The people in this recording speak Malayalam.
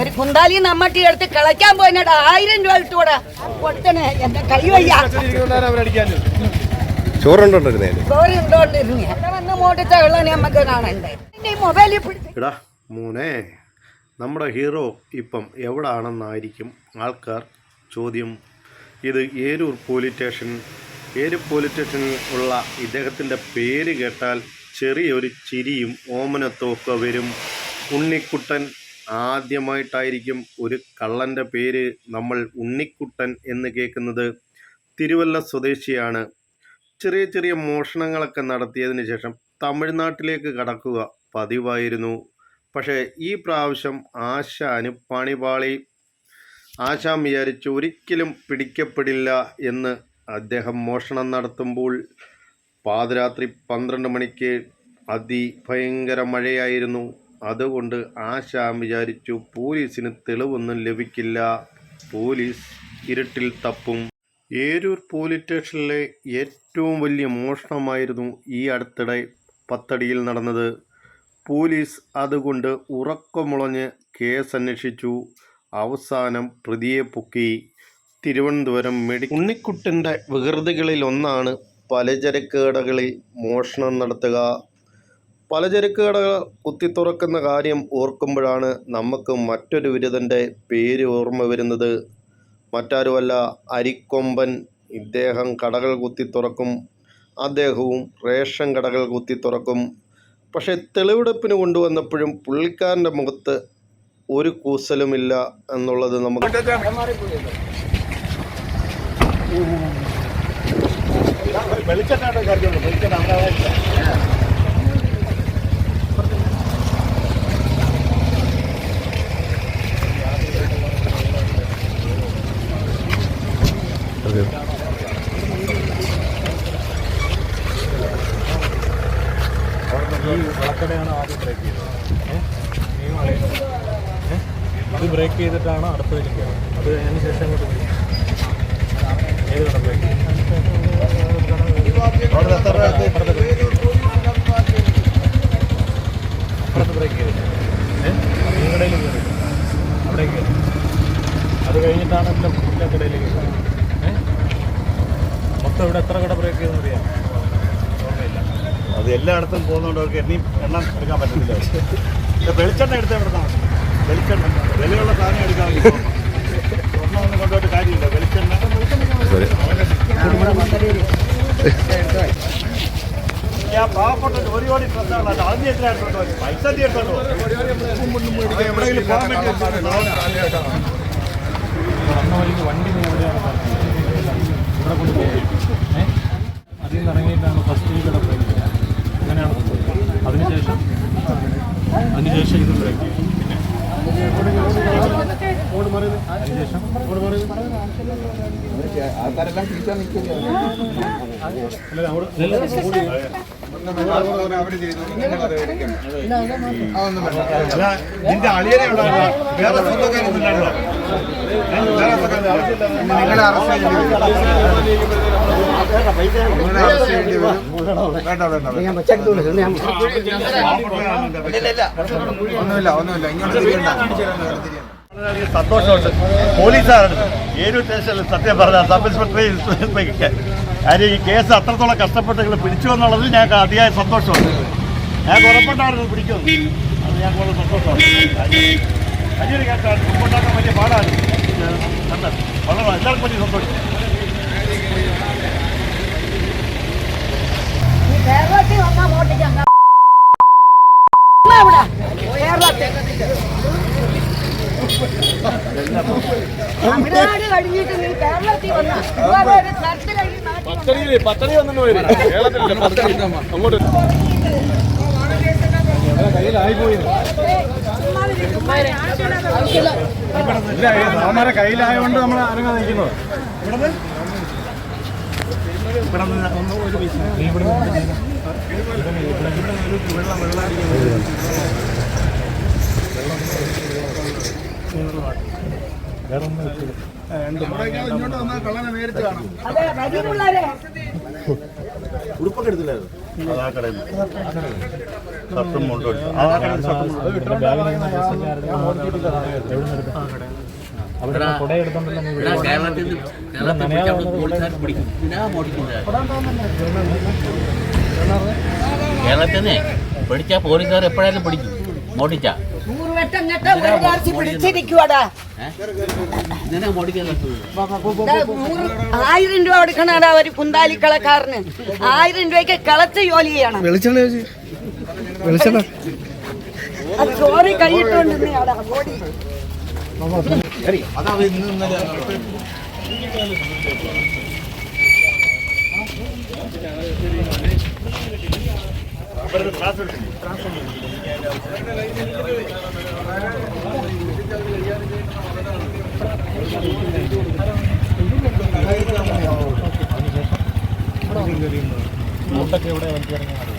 ഒരു കുന്താലി നമ്മട്ടി എടുത്ത് കളയ്ക്കാൻ പോയിട്ടാ ആയിരം രൂപ ഇട്ടുകൂടാ കൊടുത്തനെ എന്റെ കൈ വയ്യ. എടാ മോനെ നമ്മുടെ ഹീറോ ഇപ്പം എവിടാണെന്നായിരിക്കും ആൾക്കാർ ചോദ്യം. ഇത് Eroor police station Eroor police സ്റ്റേഷനിൽ ഉള്ള ഇദ്ദേഹത്തിന്റെ പേര് കേട്ടാൽ ചെറിയൊരു ചിരിയും ഓമനത്തും ഒക്കെ വരും. ഉണ്ണിക്കുട്ടൻ ആദ്യമായിട്ടായിരിക്കും ഒരു കള്ളന്റെ പേര് നമ്മൾ ഉണ്ണിക്കുട്ടൻ എന്ന് കേൾക്കുന്നത്. തിരുവല്ല സ്വദേശിയാണ്. ചെറിയ ചെറിയ മോഷണങ്ങളൊക്കെ നടത്തിയതിന് ശേഷം തമിഴ്നാട്ടിലേക്ക് കടക്കുക പതിവായിരുന്നു. പക്ഷേ ഈ പ്രാവശ്യം ആശാന് പണിപാളി ആശാൻ വിചാരിച്ചു ഒരിക്കലും പിടിക്കപ്പെടില്ല എന്ന് അദ്ദേഹം മോഷണം നടത്തുമ്പോൾ പാതിരാത്രി പന്ത്രണ്ട് മണിക്ക് അതിഭയങ്കര മഴയായിരുന്നു. അതുകൊണ്ട് ആശാൻ വിചാരിച്ചു പോലീസിന് തെളിവൊന്നും ലഭിക്കില്ല. പോലീസ് ഇരുട്ടിൽ തപ്പും. ഏരൂർ പോലീസ് സ്റ്റേഷനിലെ ഏറ്റവും വലിയ മോഷണമായിരുന്നു ഈ അടുത്തിടെ പത്തടിയിൽ നടന്നത്. പോലീസ് അതുകൊണ്ട് ഉറക്കമുളഞ്ഞ് കേസ് അന്വേഷിച്ചു അവസാനം പ്രതിയെ പൊക്കി. തിരുവനന്തപുരം മെഡി ഉണ്ണിക്കുട്ടന്റെ വികൃതികളിലൊന്നാണ് പലചരക്ക് കടകളിൽ മോഷണം നടത്തുക. പലചരക്ക് കടകൾ കുത്തിത്തുറക്കുന്ന കാര്യം ഓർക്കുമ്പോഴാണ് നമുക്ക് മറ്റൊരു ബിരുദന്റെ പേര് ഓർമ്മ വരുന്നത്. മറ്റാരുമല്ല അരിക്കൊമ്പൻ ഇദ്ദേഹം കടകൾ കുത്തിത്തുറക്കും അദ്ദേഹവും റേഷൻ കടകൾ കുത്തിത്തുറക്കും പക്ഷേ തെളിവെടുപ്പിന് കൊണ്ടുവന്നപ്പോഴും പുള്ളിക്കാരന്റെ മുഖത്ത് ഒരു കൂസലുമില്ല എന്നുള്ളത് നമുക്ക് ഇത് ബ്രേക്ക് ചെയ്തിട്ടാണ് അടുത്ത അത് അതിന് ശേഷം. ഏത് കട ബ്രേക്ക്? അപ്പുറത്ത് ബ്രേക്ക് അപ്പുറത്ത് ബ്രേക്ക് ചെയ്തില്ല ഏ? ഈ കടയിൽ കയറി കയറി. അത് കഴിഞ്ഞിട്ടാണ് എല്ലാം കടയിലേക്ക് മൊത്തം ഇവിടെ എത്ര കട ബ്രേക്ക് ചെയ്തെന്ന് അറിയാം? അത് എല്ലായിടത്തും പോകുന്നതുകൊണ്ട് അവർക്ക് എണ്ണി എണ്ണം എടുക്കാൻ പറ്റത്തില്ല. വെളിച്ചെണ്ണ എടുത്ത് എവിടെ നിന്നാണ് വെളിച്ചെണ്ണ വിലയുള്ള സാധനം എടുക്കാൻ ഒന്നും കൊണ്ടുപോയിട്ട് കാര്യമില്ല. വെളിച്ചെണ്ണ. പാവപ്പെട്ട ഒരു കോടി എടുത്തോണ്ട് പൈസ എവിടെയെങ്കിലും പോകാൻ വേണ്ടി എവിടെയാണ്? ഇവിടെ കൊണ്ട് പോയി ഏ? അതിൽ നിന്ന് ഇറങ്ങിയിട്ടാണ് ഫസ്റ്റ് കട ബ്രേക്ക് അങ്ങനെയാണ് അതിനുശേഷം? അതിനുശേഷം ഇത് ബ്രേക്ക് പിന്നെ അതിനുശേഷം? അല്ല, നിന്റെ അളിയനെ? വേറെ? വേറെ. ഒന്നുമില്ല ഒന്നുമില്ല ഇങ്ങോട്ട് തിരിയണ്ട സന്തോഷമുണ്ട് പോലീസാണ് ഏഴു സ്റ്റേഷനിൽ സത്യം പറഞ്ഞ സബ് ഇൻസ്പെക്ടറെ കാര്യം ഈ കേസ് അത്രത്തോളം കഷ്ടപ്പെട്ട് നിങ്ങൾ പിടിച്ചു എന്നുള്ളതിൽ ഞങ്ങൾക്ക് അതിയായ സന്തോഷമുണ്ട്. ഞങ്ങൾക്ക് ഉറപ്പുണ്ടായിരുന്നു പിടിക്കുമെന്ന്. അത് ഞങ്ങൾക്ക് വളരെ സന്തോഷമാണ് വലിയൊരു കേസാണ്. ഉറപ്പുണ്ടാക്കാൻ വലിയ പാടാണ്. വളരെ എല്ലാവർക്കും വലിയ സന്തോഷം. കേരളത്തിൽ വന്നാ മോട്ടിക്കാൻ കേരളത്തിൽ തമിഴ്നാട് കഴിഞ്ഞിട്ട് നീ കേരളത്തിൽ ഒരു കഴിഞ്ഞ് നാട്ടിൽ വന്ന അവന്മാരെ കയ്യിലായതുകൊണ്ട് നമ്മൾ അനങ്ങാതെ നിൽക്കുന്നത് ഇവിടെ നിന്ന് ഒന്ന് ഒരു പൈസ നീ ഇവിടെ വേറെ അതെ ആ കടയിൽ ഷർട്ടും മുണ്ടും എടുത്തു. ആ കടയിൽ ഷർട്ടും കേരളത്തിൽ നിന്ന് പിടിച്ച പോലീസുകാർ എപ്പോഴായാലും പിടിക്കും. മോട്ടിച്ചാ. നൂറ് വട്ടം പിടിച്ചിരിക്കുവാടാ. ആയിരം രൂപ കൊടുക്കണടാ ഒരു കുന്താലി കളക്കാരന് ആയിരം രൂപയ്ക്ക് കളച്ച് ജോലി ചെയ്യണം. അത് ചോറി കൈയിട്ടുണ്ടെന്നാടാ ഓടി. അതാ ഇന്ന് ഇന്നലെ ക്ലാസ് എടുത്തില്ലേ? മുണ്ടൊക്കെ ഇവിടെ വലിച്ചിറങ്ങിയാൽ